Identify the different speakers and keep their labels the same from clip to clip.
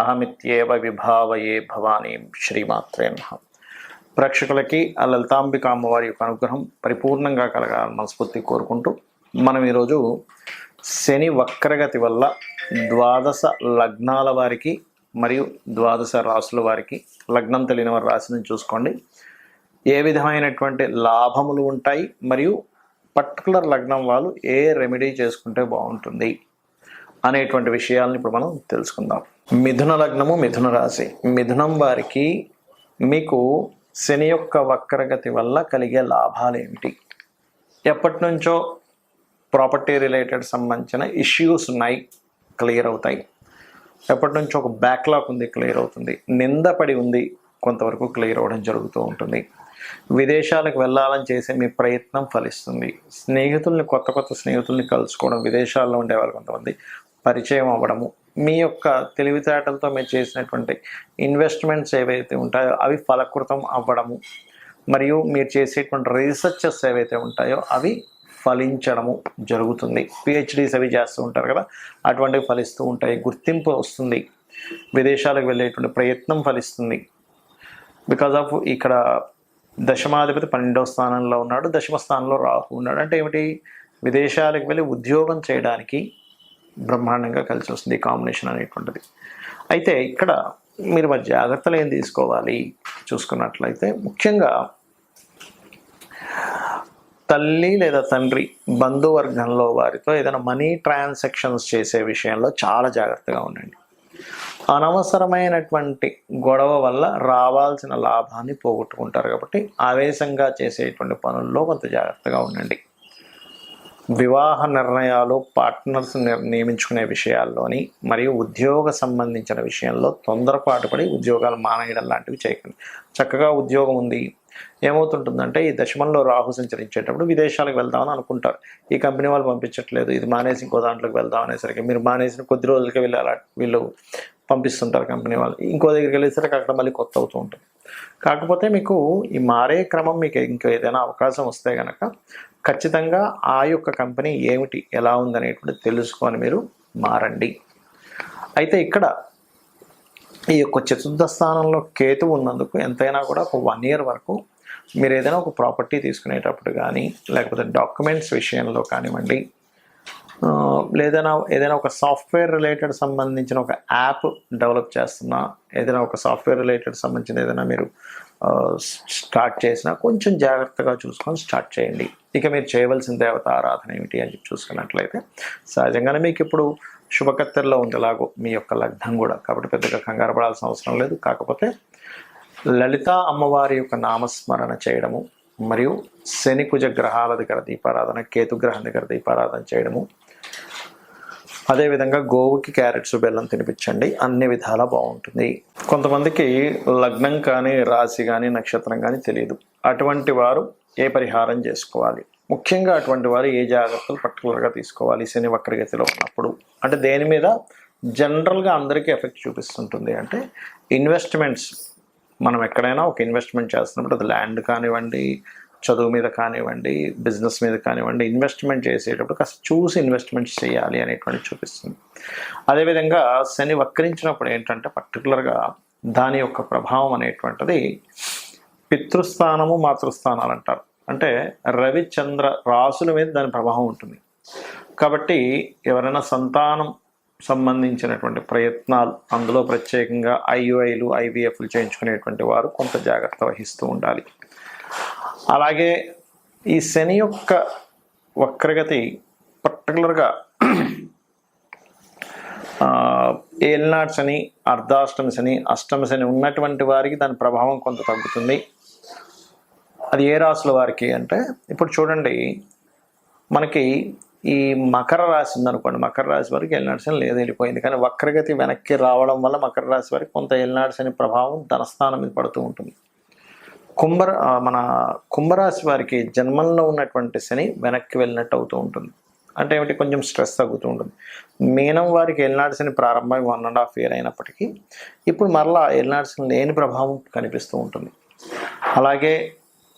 Speaker 1: అహమిత్యేవ విభావయే భవానీ శ్రీమాత్రే నమః. ప్రేక్షకులకి ఆ లలితాంబిక అమ్మవారి యొక్క అనుగ్రహం పరిపూర్ణంగా కలగాలని మనస్ఫూర్తి కోరుకుంటూ మనం ఈరోజు శని వక్రగతి వల్ల ద్వాదశ లగ్నాల వారికి మరియు ద్వాదశ రాసుల వారికి లగ్నం తెలియని వారి రాశిని చూసుకోండి. ఏ విధమైనటువంటి లాభములు ఉంటాయి మరియు పర్టికులర్ లగ్నం వాళ్ళు ఏ రెమెడీ చేసుకుంటే బాగుంటుంది? అనేటువంటి విషయాలను ఇప్పుడు మనం తెలుసుకుందాం. మిథున లగ్నము మిథున రాశి. మిథునం వారికి మీకు శని యొక్క వక్రగతి వల్ల కలిగే లాభాలు ఏమిటి ఎప్పటి నుంచో ప్రాపర్టీ రిలేటెడ్ సంబంధించిన ఇష్యూస్ ఉన్నాయి క్లియర్ అవుతాయి. ఎప్పటి నుంచో ఒక బ్యాక్లాగ్ ఉంది క్లియర్ అవుతుంది. నిందపడి ఉంది కొంతవరకు క్లియర్ అవ్వడం జరుగుతూ ఉంటుంది. విదేశాలకు వెళ్ళాలని చేసే మీ ప్రయత్నం ఫలిస్తుంది. స్నేహితుల్ని కొత్త కొత్త స్నేహితుల్ని కలుసుకోవడం విదేశాల్లో ఉండేవారు కొంతమంది పరిచయం అవ్వడము. మీ యొక్క తెలివితేటలతో మీరు చేసినటువంటి ఇన్వెస్ట్మెంట్స్ ఏవైతే ఉంటాయో అవి ఫలకృతం అవ్వడము. మరియు మీరు చేసేటువంటి రీసెర్చెస్ ఏవైతే ఉంటాయో అవి ఫలించడము జరుగుతుంది. పిహెచ్డీస్ అవి చేస్తూ ఉంటారు కదా అటువంటివి ఫలిస్తూ ఉంటాయి గుర్తింపు వస్తుంది. విదేశాలకు వెళ్ళేటువంటి ప్రయత్నం ఫలిస్తుంది. బికాజ్ ఆఫ్ ఇక్కడ దశమాధిపతి పన్నెండవ స్థానంలో ఉన్నాడు దశమ స్థానంలో రాహు ఉన్నాడు. అంటే ఏమిటి? విదేశాలకు వెళ్ళి ఉద్యోగం చేయడానికి బ్రహ్మాండంగా కలిసి వస్తుంది కాంబినేషన్ అనేటువంటిది. అయితే ఇక్కడ మీరు మరి జాగ్రత్తలు ఏం తీసుకోవాలి చూసుకున్నట్లయితే ముఖ్యంగా తల్లి లేదా తండ్రి బంధువర్గంలో వారితో ఏదైనా మనీ ట్రాన్సాక్షన్స్ చేసే విషయంలో చాలా జాగ్రత్తగా ఉండండి. అనవసరమైనటువంటి గొడవ వల్ల రావాల్సిన లాభాన్ని పోగొట్టుకుంటారు కాబట్టి ఆవేశంగా చేసేటువంటి పనుల్లో కొంత జాగ్రత్తగా ఉండండి. వివాహ నిర్ణయాలు పార్ట్నర్స్ నియమించుకునే విషయాల్లోని మరియు ఉద్యోగ సంబంధించిన విషయంలో తొందరపాటు పడి ఉద్యోగాలు మానేయడం లాంటివి చేయకండి. చక్కగా ఉద్యోగం ఉంది. ఏమవుతుంటుందంటే ఈ దశమంలో రాహు సంచరించేటప్పుడు విదేశాలకు వెళ్దామని అనుకుంటారు. ఈ కంపెనీ వాళ్ళు పంపించట్లేదు. ఇది మానేసి ఇంకో దాంట్లోకి వెళ్దాం అనేసరికి మీరు మానేసిన కొద్ది రోజులకి వెళ్ళాలి వీళ్ళు పంపిస్తుంటారు కంపెనీ వాళ్ళు. ఇంకో దగ్గరికి వెళ్ళేసరికి అక్కడ మళ్ళీ కొత్త అవుతూ ఉంటుంది. కాకపోతే మీకు ఈ మారే క్రమం మీకు ఇంకా ఏదైనా అవకాశం వస్తే కనుక ఖచ్చితంగా ఆ యొక్క కంపెనీ ఏమిటి ఎలా ఉందనేటువంటి తెలుసుకొని మీరు మారండి. అయితే ఇక్కడ ఈ యొక్క చతుర్థ స్థానంలో కేతు ఉన్నందుకు ఎంతైనా కూడా ఒక వన్ ఇయర్ వరకు మీరు ఏదైనా ఒక ప్రాపర్టీ తీసుకునేటప్పుడు కానీ లేకపోతే డాక్యుమెంట్స్ విషయంలో కానివ్వండి లేదైనా ఏదైనా ఒక సాఫ్ట్వేర్ రిలేటెడ్ సంబంధించిన ఒక యాప్ డెవలప్ చేస్తున్నా ఏదైనా ఒక సాఫ్ట్వేర్ రిలేటెడ్ సంబంధించిన ఏదైనా మీరు స్టార్ట్ చేసినా కొంచెం జాగ్రత్తగా చూసుకొని స్టార్ట్ చేయండి. ఇక మీరు చేయవలసిన దేవత ఆరాధన ఏమిటి అని చెప్పి చూసుకున్నట్లయితే సహజంగానే మీకు ఇప్పుడు శుభకత్తెరలో ఉంది ఎలాగో మీ యొక్క లగ్నం కూడా కాబట్టి పెద్దగా కంగారు పడాల్సిన అవసరం లేదు. కాకపోతే లలిత అమ్మవారి యొక్క నామస్మరణ చేయడము మరియు శని కుజ గ్రహాల దగ్గర దీపారాధన కేతుగ్రహం దగ్గర దీపారాధన చేయడము అదేవిధంగా గోవుకి క్యారెట్స్ బెల్లం తినిపించండి. అన్ని విధాలా బాగుంటుంది. కొంతమందికి లగ్నం కానీ రాశి కానీ నక్షత్రం కానీ తెలియదు అటువంటి వారు ఏ పరిహారం చేసుకోవాలి? ముఖ్యంగా అటువంటి వారు ఏ జాగ్రత్తలు పర్టికులర్గా తీసుకోవాలి శని వక్రగతిలో ఉన్నప్పుడు? అంటే దేని మీద? జనరల్గా అందరికీ ఎఫెక్ట్ చూపిస్తుంటుంది అంటే ఇన్వెస్ట్మెంట్స్. మనం ఎక్కడైనా ఒక ఇన్వెస్ట్మెంట్ చేస్తున్నప్పుడు అది ల్యాండ్ కానివ్వండి చదువు మీద కానివ్వండి బిజినెస్ మీద కానివ్వండి ఇన్వెస్ట్మెంట్ చేసేటప్పుడు కాస్త చూసి ఇన్వెస్ట్మెంట్ చేయాలి అనేటువంటి చూపిస్తుంది. అదేవిధంగా శని వక్రించినప్పుడు ఏంటంటే పర్టికులర్గా దాని యొక్క ప్రభావం అనేటువంటిది పితృస్థానము మాతృస్థానాలు అంటారు. అంటే రవిచంద్ర రాసుల మీద దాని ప్రభావం ఉంటుంది. కాబట్టి ఎవరైనా సంతానం సంబంధించినటువంటి ప్రయత్నాలు అందులో ప్రత్యేకంగా ఐయుఐలు ఐవీఎఫ్లు చేయించుకునేటువంటి వారు కొంత జాగ్రత్త వహిస్తూ ఉండాలి. అలాగే ఈ శని యొక్క వక్రగతి పర్టికులర్గా ఏల్నాడు శని అర్ధాష్టమి శని అష్టమి శని ఉన్నటువంటి వారికి దాని ప్రభావం కొంత తగ్గుతుంది. అది ఏ రాశుల వారికి అంటే ఇప్పుడు చూడండి మనకి ఈ మకర రాశి ఉందనుకోండి మకర రాశి వారికి ఏలినాడు శని లేదు వెళ్ళిపోయింది. కానీ వక్రగతి వెనక్కి రావడం వల్ల మకర రాశి వారికి కొంత ఏలినాడు శని ప్రభావం ధనస్థానం మీద పడుతూ ఉంటుంది. కుంభర మన కుంభరాశి వారికి జన్మంలో ఉన్నటువంటి శని వెనక్కి వెళ్ళినట్టు అవుతూ ఉంటుంది. అంటే ఏమిటి? కొంచెం స్ట్రెస్ తగ్గుతూ ఉంటుంది. మీనం వారికి ఎల్నాడు శని ప్రారంభమై వన్ అండ్ హాఫ్ ఇయర్ అయినప్పటికీ ఇప్పుడు మరలా ఎల్నాడు శని లేని ప్రభావం కనిపిస్తూ ఉంటుంది. అలాగే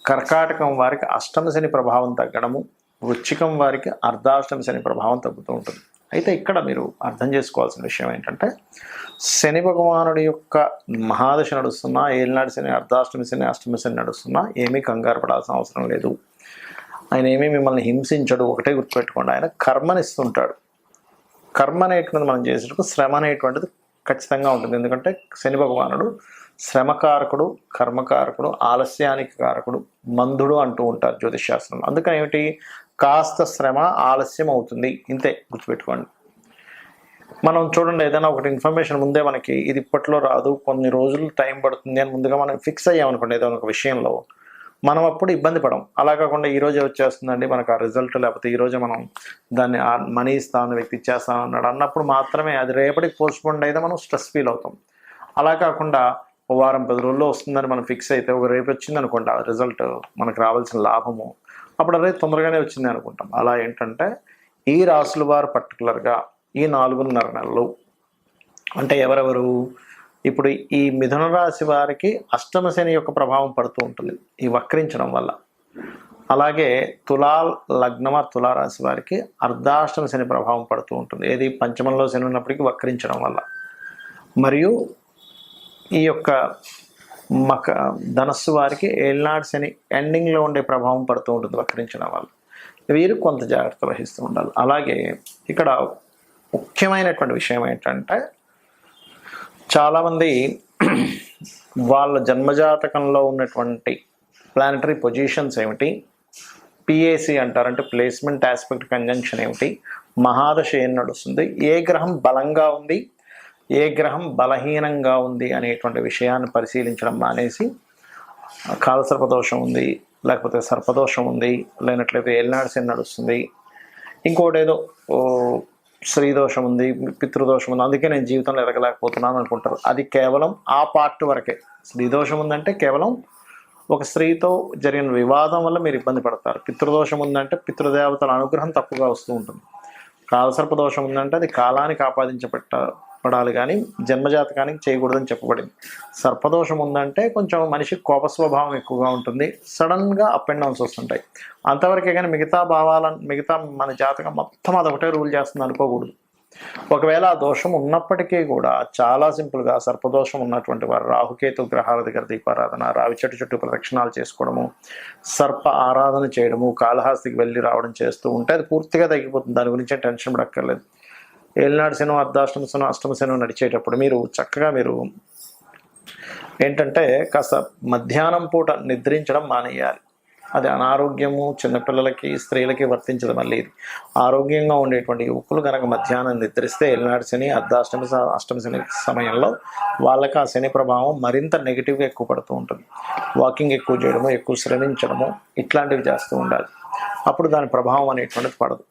Speaker 1: కర్కాటకం వారికి అష్టమ శని ప్రభావం తగ్గడము వృచ్చికం వారికి అర్ధాష్టమ శని ప్రభావం తగ్గుతూ ఉంటుంది. అయితే ఇక్కడ మీరు అర్థం చేసుకోవాల్సిన విషయం ఏంటంటే శని భగవానుడి యొక్క మహాదశ నడుస్తున్నా ఏలినాడు శని అర్ధాష్టమి శని అష్టమి శని నడుస్తున్నా ఏమీ కంగారు పడాల్సిన అవసరం లేదు. ఆయన ఏమీ మిమ్మల్ని హింసించడు ఒకటే గుర్తుపెట్టుకోండి. ఆయన కర్మనిస్తుంటాడు. కర్మ అనేటువంటిది మనం చేసేటప్పుడు శ్రమ అనేటువంటిది ఖచ్చితంగా ఉంటుంది. ఎందుకంటే శని భగవానుడు శ్రమకారకుడు కర్మకారకుడు ఆలస్యానికి కారకుడు మందుడు అంటూ ఉంటారు జ్యోతిష్ శాస్త్రంలో. అందుకని ఏమిటి? కాస్త శ్రమ ఆలస్యం అవుతుంది. ఇంతే గుర్తుపెట్టుకోండి. మనం చూడండి ఏదైనా ఒకటి ఇన్ఫర్మేషన్ ముందే మనకి ఇది ఇప్పట్లో రాదు కొన్ని రోజులు టైం పడుతుంది అని ముందుగా మనం ఫిక్స్ అయ్యామనుకోండి ఏదైనా ఒక విషయంలో. మనం అప్పుడు ఇబ్బంది పడం. అలా కాకుండా ఈ రోజే వచ్చేస్తుందండి మనకు ఆ రిజల్ట్ లేకపోతే ఈ రోజే మనం దాన్ని మనీ ఇస్తాను వ్యక్తి ఇచ్చేస్తాను అన్నాడు అన్నప్పుడు మాత్రమే అది రేపటికి పోస్ట్పోండ్ అయితే మనం స్ట్రెస్ ఫీల్ అవుతాం. అలా కాకుండా ఓ వారం పది రోజుల్లో వస్తుందని మనం ఫిక్స్ అయితే ఒక రేపు వచ్చింది అనుకోండి ఆ రిజల్ట్ మనకు రావాల్సిన లాభము అప్పుడు అదే తొందరగానే వచ్చింది అనుకుంటాం. అలా ఏంటంటే ఈ రాసుల వారు పర్టికులర్గా ఈ నాలుగున్నర నెలలు అంటే ఎవరెవరు? ఇప్పుడు ఈ మిథున రాశి వారికి అష్టమ శని యొక్క ప్రభావం పడుతూ ఉంటుంది ఈ వక్రించడం వల్ల. అలాగే తులా లగ్నమ తులారాశి వారికి అర్ధాష్టమ శని ప్రభావం పడుతూ ఉంటుంది. ఏది? పంచమంలో శని ఉన్నప్పటికీ వక్రించడం వల్ల. మరియు ఈ యొక్క మక ధనస్సు వారికి ఏళ్ళనాడు అని ఎండింగ్లో ఉండే ప్రభావం పడుతూ ఉంటుంది వక్రించిన వాళ్ళు. వీరు కొంత జాగ్రత్త వహిస్తూ ఉండాలి. అలాగే ఇక్కడ ముఖ్యమైనటువంటి విషయం ఏంటంటే చాలామంది వాళ్ళ జన్మజాతకంలో ఉన్నటువంటి ప్లానటరీ పొజిషన్స్ ఏమిటి? పిఏసి అంటారంటే ప్లేస్మెంట్ ఆస్పెక్ట్ కంజంక్షన్ ఏమిటి? మహాదశ ఏం నడుస్తుంది? ఏ గ్రహం బలంగా ఉంది? ఏ గ్రహం బలహీనంగా ఉంది అనేటువంటి విషయాన్ని పరిశీలించడం మానేసి కాలసర్పదోషం ఉంది లేకపోతే సర్పదోషం ఉంది లేనట్లయితే ఏలినాడు శని నడుస్తుంది ఇంకోటి ఏదో స్త్రీ స్త్రీదోషం ఉంది పితృదోషం ఉంది అందుకే నేను జీవితంలో ఎదగలేకపోతున్నాను అనుకుంటారు. అది కేవలం ఆ పార్ట్ వరకే. స్త్రీదోషం ఉందంటే కేవలం ఒక స్త్రీతో జరిగిన వివాదం వల్ల మీరు ఇబ్బంది పడతారు. పితృదోషం ఉందంటే పితృదేవతల అనుగ్రహం తప్పుగా వస్తూ ఉంటుంది. కాలసర్ప దోషం ఉందంటే అది కాలానికి ఆపాదించబట్ట పడాలి కానీ జన్మజాతకానికి చేయకూడదని చెప్పబడింది. సర్పదోషం ఉందంటే కొంచెం మనిషి కోప స్వభావం ఎక్కువగా ఉంటుంది. సడన్గా అప్ అండ్ డౌన్స్ వస్తుంటాయి. అంతవరకే కానీ మిగతా భావాల మిగతా మన జాతకం మొత్తం అదొకటే రూల్ చేస్తుంది అనుకోకూడదు. ఒకవేళ ఆ దోషం ఉన్నప్పటికీ కూడా చాలా సింపుల్గా సర్పదోషం ఉన్నటువంటి వారు రాహుకేతు గ్రహాల దగ్గర దీపారాధన రావి చెట్టు చుట్టూ ప్రదక్షిణాలు చేసుకోవడము సర్ప ఆరాధన చేయడము కాళహాస్తికి వెళ్ళి రావడం చేస్తూ ఉంటే అది పూర్తిగా తగ్గిపోతుంది. దాని గురించి టెన్షన్ పడక్కర్లేదు. ఏలినాడు శనం అర్ధాష్టమ శనం అష్టమ శనం నడిచేటప్పుడు మీరు చక్కగా మీరు ఏంటంటే కాస్త మధ్యాహ్నం పూట నిద్రించడం మానేయాలి. అది అనారోగ్యము చిన్నపిల్లలకి స్త్రీలకి వర్తించదు మళ్ళీ ఇది. ఆరోగ్యంగా ఉండేటువంటి యువకులు కనుక మధ్యాహ్నం నిద్రిస్తే ఎల్నాడు శని అర్ధాష్టమి అష్టమ అష్టమి శని సమయంలో వాళ్ళకి ఆ శని ప్రభావం మరింత నెగిటివ్గా ఎక్కువ పడుతూ ఉంటుంది. వాకింగ్ ఎక్కువ చేయడము ఎక్కువ శ్రమించడము ఇట్లాంటివి చేస్తూ ఉండాలి. అప్పుడు దాని ప్రభావం అనేటువంటిది పడదు.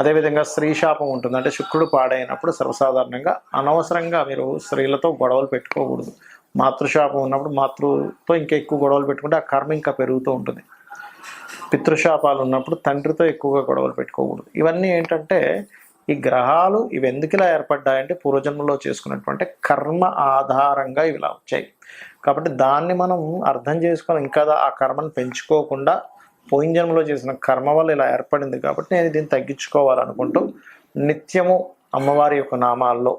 Speaker 1: అదేవిధంగా స్త్రీ శాపం ఉంటుంది. అంటే శుక్రుడు పాడైనప్పుడు సర్వసాధారణంగా అనవసరంగా మీరు స్త్రీలతో గొడవలు పెట్టుకోకూడదు. మాతృశాపం ఉన్నప్పుడు మాతృతో ఇంకా ఎక్కువ గొడవలు పెట్టుకుంటే ఆ కర్మ ఇంకా పెరుగుతూ ఉంటుంది. పితృశాపాలు ఉన్నప్పుడు తండ్రితో ఎక్కువగా గొడవలు పెట్టుకోకూడదు. ఇవన్నీ ఏంటంటే ఈ గ్రహాలు ఇవి ఎందుకు ఇలా ఏర్పడ్డాయంటే పూర్వజన్మలో చేసుకున్నటువంటి కర్మ ఆధారంగా ఇవి ఇలా వచ్చాయి. కాబట్టి దాన్ని మనం అర్థం చేసుకొని ఇంకా ఆ కర్మను పెంచుకోకుండా పోయిన జన్మలో చేసిన కర్మ వల్ల ఇలా ఏర్పడింది కాబట్టి నేను దీన్ని తగ్గించుకోవాలనుకుంటూ నిత్యము అమ్మవారి యొక్క నామాల్లో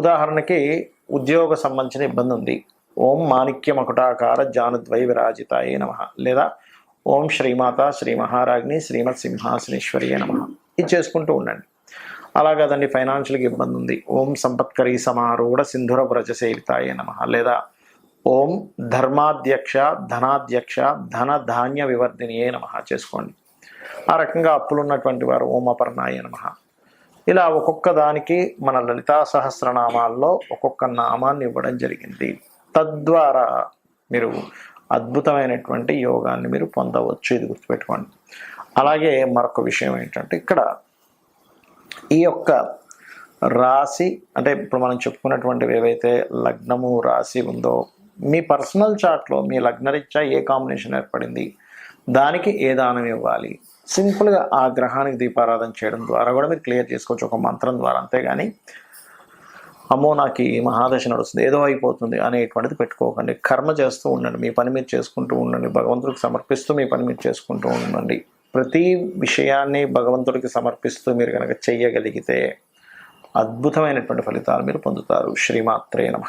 Speaker 1: ఉదాహరణకి ఉద్యోగ సంబంధించిన ఇబ్బంది ఉంది. ఓం మాణిక్య మకుటాకార జానుద్వై విరాజితాయే నమ. లేదా ఓం శ్రీమాత శ్రీ మహారాజ్ని శ్రీమత్ సింహాసనేశ్వరియే నమ. ఇది చేసుకుంటూ ఉండండి. అలా దాన్ని ఫైనాన్షియల్కి ఇబ్బంది ఉంది. ఓం సంపత్కరీ సమారూఢ సింధుర వ్రజ సేవితాయే నమ. లేదా ఓం ధర్మాధ్యక్ష ధనాధ్యక్ష ధన ధాన్య వివర్ధినియే నమ చేసుకోండి. ఆ రకంగా అప్పులు ఉన్నటువంటి వారు ఓం అపర్ణాయ నమ. ఇలా ఒక్కొక్క దానికి మన లలితా సహస్రనామాల్లో ఒక్కొక్క నామాన్ని ఇవ్వడం జరిగింది. తద్వారా మీరు అద్భుతమైనటువంటి యోగాన్ని మీరు పొందవచ్చు. ఇది గుర్తుపెట్టుకోండి. అలాగే మరొక విషయం ఏంటంటే ఇక్కడ ఈ యొక్క రాశి అంటే ఇప్పుడు మనం చెప్పుకున్నటువంటివి ఏవైతే లగ్నము రాశి ఉందో మీ పర్సనల్ చార్ట్లో మీ లగ్నరీత్యా ఏ కాంబినేషన్ ఏర్పడింది? దానికి ఏ దానం ఇవ్వాలి? సింపుల్గా ఆ గ్రహానికి దీపారాధన చేయడం ద్వారా కూడా మీరు క్లియర్ చేసుకోవచ్చు ఒక మంత్రం ద్వారా. అంతేగాని అమ్మో నాకు ఈ మహాదశ నడుస్తుంది ఏదో అయిపోతుంది అనేటువంటిది పెట్టుకోకండి. కర్మ చేస్తూ ఉండండి. మీ పని మీరు చేసుకుంటూ ఉండండి. భగవంతుడికి సమర్పిస్తూ మీ పని మీరు చేసుకుంటూ ఉండండి. ప్రతి విషయాన్ని భగవంతుడికి సమర్పిస్తూ మీరు కనుక చెయ్యగలిగితే అద్భుతమైనటువంటి ఫలితాలు మీరు పొందుతారు. శ్రీమాత్రే నమ.